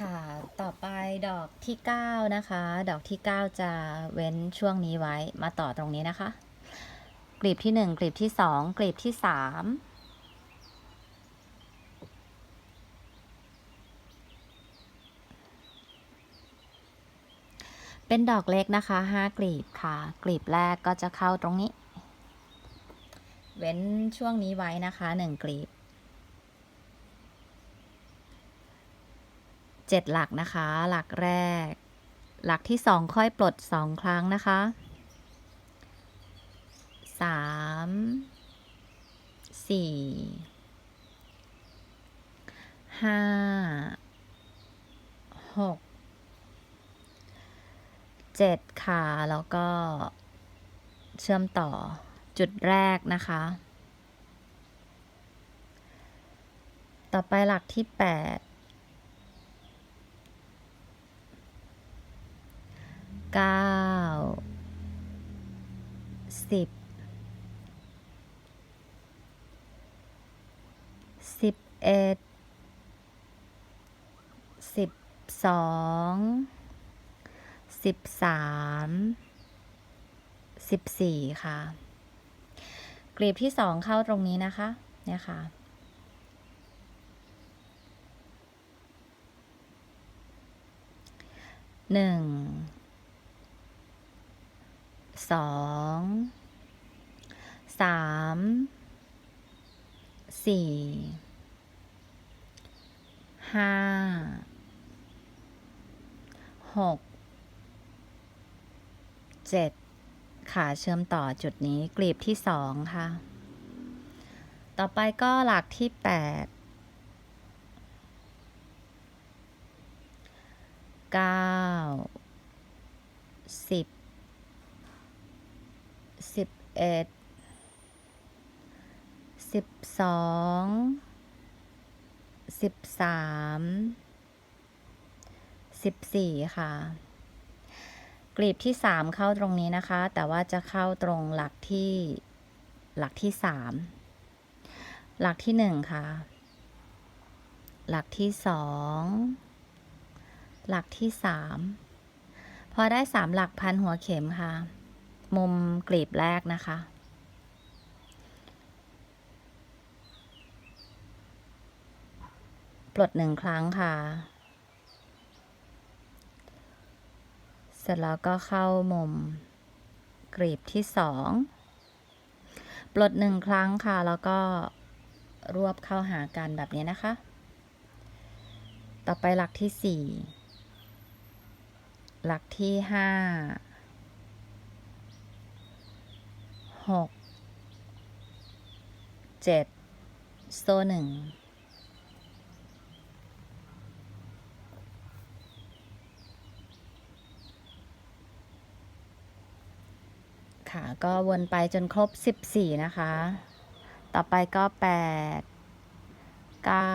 ค่ะ ต่อไปดอกที่ 9 นะคะ ดอกที่ 9 จะเว้นช่วงนี้ไว้ มาต่อตรงนี้นะคะ กลีบที่ 1 กลีบที่ 2 กลีบที่ 3 เป็นดอกเล็กนะคะ 5 กลีบค่ะ กลีบแรกก็จะเข้าตรงนี้ เว้นช่วงนี้ไว้นะคะ 1 กลีบ 7 หลักนะคะ หลักแรก หลักที่ 2 ค่อยปลด 2 ครั้งนะคะ 3 4 5 6 7 ค่ะ แล้วก็เชื่อมต่อจุดแรกนะคะ ต่อไปหลักที่ 8 เก้าสิบสิบเอ็ดสิบสองสิบสามสิบสี่ค่ะกลีบที่สองเข้าตรงนี้นะคะเนี่ยค่ะหนึ่ง สองสามสี่ห้าหกเจ็ดขาเชื่อมต่อจุดนี้กลีบที่สองค่ะ ต่อไปก็หลักที่แปดเก้าสิบ สิบเอ็ดสิบสองสิบสามสิบสี่ค่ะ กลีบที่สามเข้าตรงนี้นะคะ แต่ว่าจะเข้าตรงหลักที่หลักที่สามหลักที่หนึ่งค่ะ หลักที่สองหลักที่สามพอได้สามหลักพันหัวเข็มค่ะ มุมกลีบแรกนะคะ ปลดหนึ่งครั้งค่ะ เสร็จแล้วก็เข้ามุมกลีบที่สอง ปลดหนึ่งครั้งค่ะ แล้วก็รวบเข้าหากันแบบนี้นะคะ ต่อไปหลักที่สี่หลักที่ห้า หกเจ็ดโซ่หนึ่งค่ะก็วนไปจนครบสิบสี่นะคะ ต่อไปก็แปดเก้า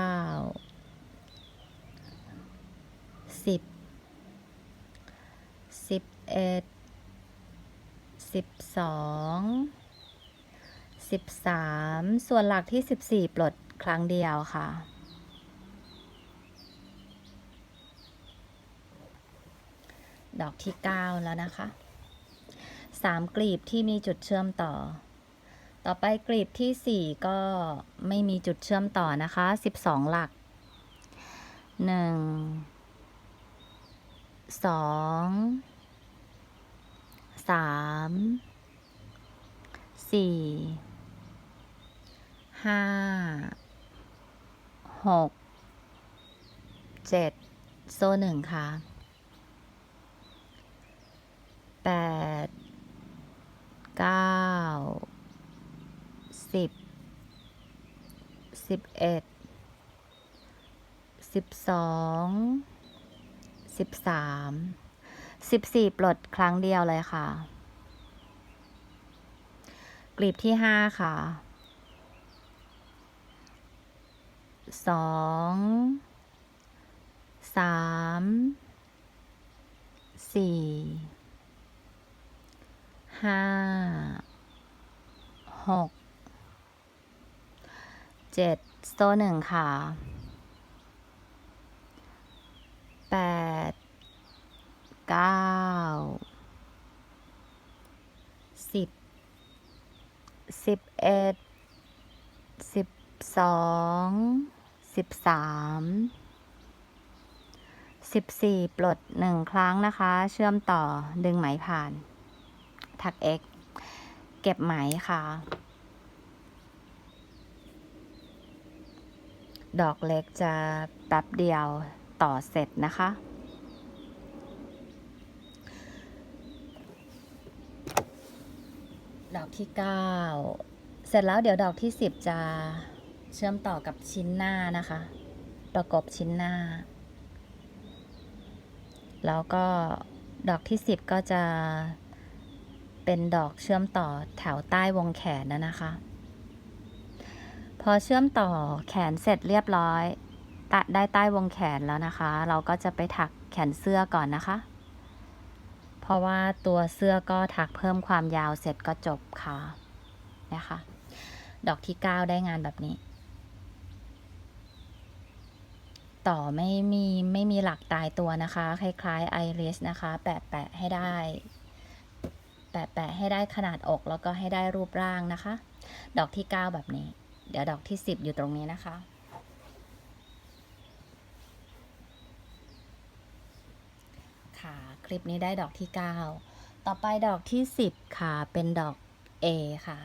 สิบสิบเอ็ดสิบสองสิบสามส่วนหลักที่สิบสี่ปลดครั้งเดียวค่ะ ดอกที่เก้าแล้วนะคะสามกลีบที่มีจุดเชื่อมต่อ ต่อไปกลีบที่สี่ก็ไม่มีจุดเชื่อมต่อนะคะสิบสองหลักหนึ่งสอง สามสี่ห้าหกเจ็ดโซ่หนึ่งค่ะแปดเก้าสิบสิบเอ็ดสิบสองสิบสาม สิบสี่ปลดครั้งเดียวเลยค่ะ กลีบที่ห้าค่ะสองสามสี่ห้าหกเจ็ดโซ่หนึ่งค่ะ เก้าสิบสิบเอ็ดสิบสองสิบสามสิบสี่ปลดหนึ่งครั้งนะคะ เชื่อมต่อดึงไหมผ่าน ถัก X เก็บไหมค่ะ ดอกเล็กจะแป๊บเดียวต่อเสร็จนะคะ ดอกที่ 9 เสร็จแล้วเดี๋ยวดอกที่ 10 จะเชื่อมต่อกับชิ้นหน้านะคะ ประกบชิ้นหน้า แล้วก็ดอกที่ 10 ก็จะเป็นดอกเชื่อมต่อแถวใต้วงแขนนะนะคะ พอเชื่อมต่อแขนเสร็จเรียบร้อยตะได้ใต้วงแขนแล้วนะคะ เราก็จะไปถักแขนเสื้อก่อนนะคะ เพราะว่าตัวเสื้อก็ถักเพิ่มความยาวเสร็จก็จบค่ะนะคะ ดอกที่ 9 ได้งานแบบนี้ ต่อไม่มีไม่มีหลักตายตัวนะคะ คล้ายๆไอริสนะคะ แปะแปะให้ได้ แปะแปะให้ได้ขนาดอกแล้วก็ให้ได้รูปร่างนะคะ ดอกที่ 9 แบบนี้ เดี๋ยวดอกที่ 10 อยู่ตรงนี้นะคะ ค่ะ คลิปนี้ได้ดอกที่ 9 ต่อไปดอกที่ 10 ค่ะ เป็นดอก A ค่ะ